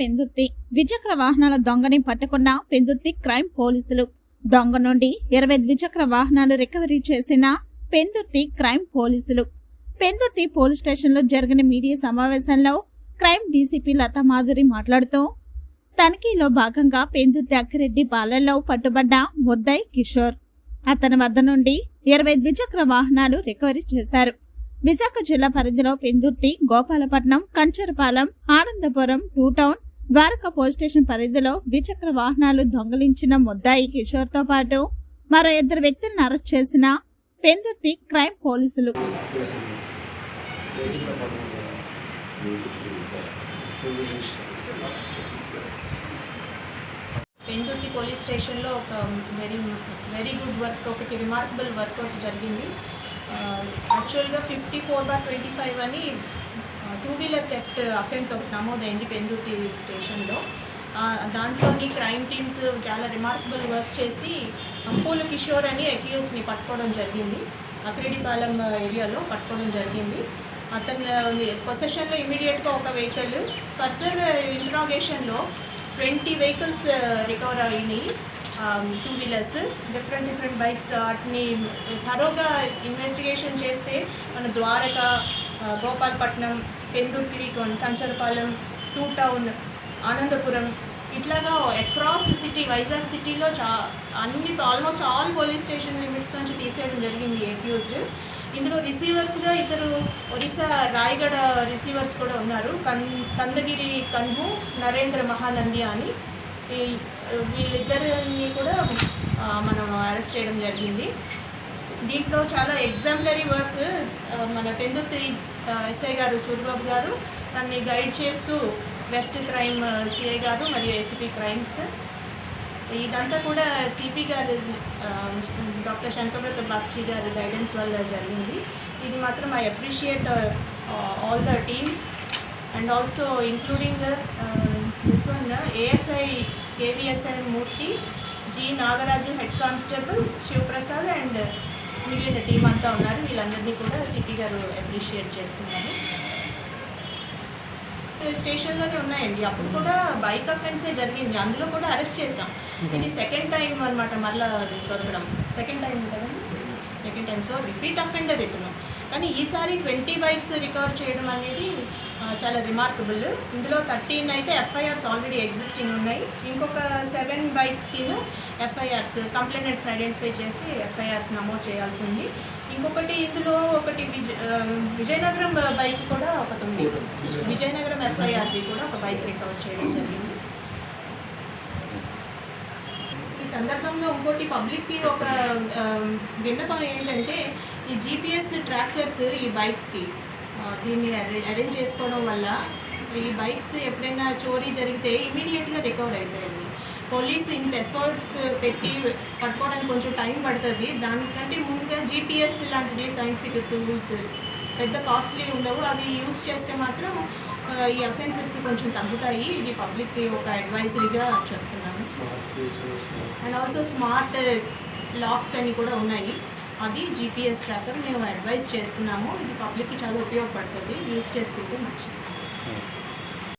పెందుర్తి. ద్విచక్ర వాహనాల దొంగని పట్టుకున్న పెందుర్తి క్రైమ్ పోలీసులు. దొంగ నుండి ఇరవై ద్విచక్ర వాహనాలు రికవరీ చేసిన పెందుర్తి క్రైమ్ పోలీసులు. పెందుర్తి పోలీస్ స్టేషన్లో జరిగిన మీడియా సమావేశంలో క్రైమ్ డీసీపీ లతా మాధురి మాట్లాడుతూ తనిఖీలో భాగంగా పెందుర్తి అక్కిరెడ్డి పాలెల్లో పట్టుబడ్డ ముద్దై కిషోర్. అతని వద్ద నుండి ఇరవై ద్విచక్ర వాహనాలు రికవరీ చేశారు. విశాఖ జిల్లా పరిధిలో Pendurthi Gopalapatnam Kancharapalem Anandapuram two town Dwaraka police station పరిధిలో ద్విచక్ర వాహనాలు దొంగలించిన ముద్దాయి కిషోర్తో పాటు మరో ఇద్దరు వ్యక్తులను అరెస్ట్ చేసిన పెందుర్తి క్రైమ్ పోలీసులు. పెందుర్తి పోలీస్ స్టేషన్లో ఒక వెరీ వెరీ గుడ్ వర్క్ ఒకటి రిమార్కబుల్ వర్క్ ఒకటి జరిగింది. యాక్చువల్గా fifty four bar twenty five అని టూ వీలర్ థెఫ్ట్ అఫెన్స్ ఒకటి నమోదైంది పెందుర్తి స్టేషన్లో. దాంట్లోని క్రైమ్ టీమ్స్ చాలా రిమార్కబుల్ వర్క్ చేసి అంపూలు కిషోర్ అని అక్యూస్ని పట్టుకోవడం జరిగింది. అక్రిడిపాలెం ఏరియాలో పట్టుకోవడం జరిగింది. అతని పొసెషన్లో ఇమీడియట్గా ఒక వెహికల్ ఫర్దర్ ఇంట్రాగేషన్లో ట్వంటీ వెహికల్స్ రికవర్ అయినాయి. Two wheelers different different bikes వాటిని థరోగా ఇన్వెస్టిగేషన్ చేస్తే మన ద్వారక గోపాల్పట్నం పెందుర్తి కొన్- కంచరపాలెం టూ టౌన్ ఆనందపురం. ఇట్లాగా అక్రాస్ సిటీ వైజాగ్ సిటీలో చా అన్ని almost all police station limits నుంచి తీసేయడం జరిగింది అక్యూజ్డ్ ఇందులో రిసీవర్స్గా ఇద్దరు ఒరిస్సా రాయగడ రిసీవర్స్ కూడా ఉన్నారు. కన్ కందగిరి కన్హు నరేంద్ర మహానంది అని వీళ్ళిద్దరిని కూడా మనం అరెస్ట్ చేయడం జరిగింది. దీంట్లో చాలా ఎగ్జాంపులరీ వర్క్ మన పెందుర్తి ఎస్ఐ గారు సూర్యబాబు గారు దాన్ని గైడ్ చేస్తూ వెస్ట్ క్రైమ్ సిఐ గారు మరియు ఎస్పీ క్రైమ్స్. ఇదంతా కూడా సిపి గారు డాక్టర్ శంకర్వ్రత బాక్షి గారి గైడెన్స్ వల్ల జరిగింది. ఇది మాత్రం I appreciate all the teams and also including this one ASI KVSN Murthy G Nagaraju head constable Shivaprasad and మిగిలిన టీం అంతా ఉన్నారు. వీళ్ళందరినీ కూడా సిపి గారు అప్రిషియేట్ చేస్తున్నారు. స్టేషన్లోనే ఉన్నాయండి. అప్పుడు కూడా బైక్ అఫెన్సే జరిగింది. అందులో కూడా అరెస్ట్ చేసాం ఇది సెకండ్ టైం అనమాట మళ్ళా దొరకడం. సెకండ్ టైం కదండి? Second time so repeat offender ఇతను. కానీ ఈసారి ట్వంటీ బైక్స్ రికవర్ చేయడం అనేది చాలా రిమార్కబుల్ ఇందులో థర్టీన్ అయితే ఎఫ్ఐఆర్స్ ఆల్రెడీ ఎగ్జిస్టింగ్ ఉన్నాయి. ఇంకొక సెవెన్ బైక్స్కి ఎఫ్ఐఆర్స్ కంప్లైనెంట్స్ ఐడెంటిఫై చేసి ఎఫ్ఐఆర్స్ నమోదు చేయాల్సి ఉంది. ఇంకొకటి ఇందులో ఒకటి విజ విజయనగరం బైక్ కూడా ఒకటి ఉంది. విజయనగరం. ఎఫ్ఐఆర్ది కూడా ఒక బైక్ రికవర్ చేయడం జరిగింది. ఈ సందర్భంగా ఇంకోటి పబ్లిక్కి ఒక విన్నపం ఏంటంటే ఈ జీపీఎస్ ట్రాకర్స్ ఈ బైక్స్కి దీన్ని అరే- అరేంజ్ చేసుకోవడం వల్ల ఈ బైక్స్ ఎప్పుడైనా చోరీ జరిగితే ఇమీడియట్గా రికవర్ అవుతాయండి పోలీస్ ఇంత ఎఫర్ట్స్ పెట్టి పట్టుకోవడానికి కొంచెం టైం పడుతుంది. దానికంటే ముందుగా జీపీఎస్ లాంటిది సైంటిఫిక్ టూల్స్ పెద్ద కాస్ట్లీ ఉండవు. అవి యూస్ చేస్తే మాత్రం ఈ అఫెన్సెస్ కొంచెం తగ్గుతాయి. ఇది పబ్లిక్కి ఒక అడ్వైజరీగా చెప్తున్నాను. అండ్ ఆల్సో స్మార్ట్ లాక్స్ అని కూడా ఉన్నాయి. అది జీపీఎస్ ట్రాకర్ మేము అడ్వైస్ చేస్తున్నాము. ఇది పబ్లిక్కి చాలా ఉపయోగపడుతుంది. యూస్ చేసుకుంటే మంచిది. Hmm.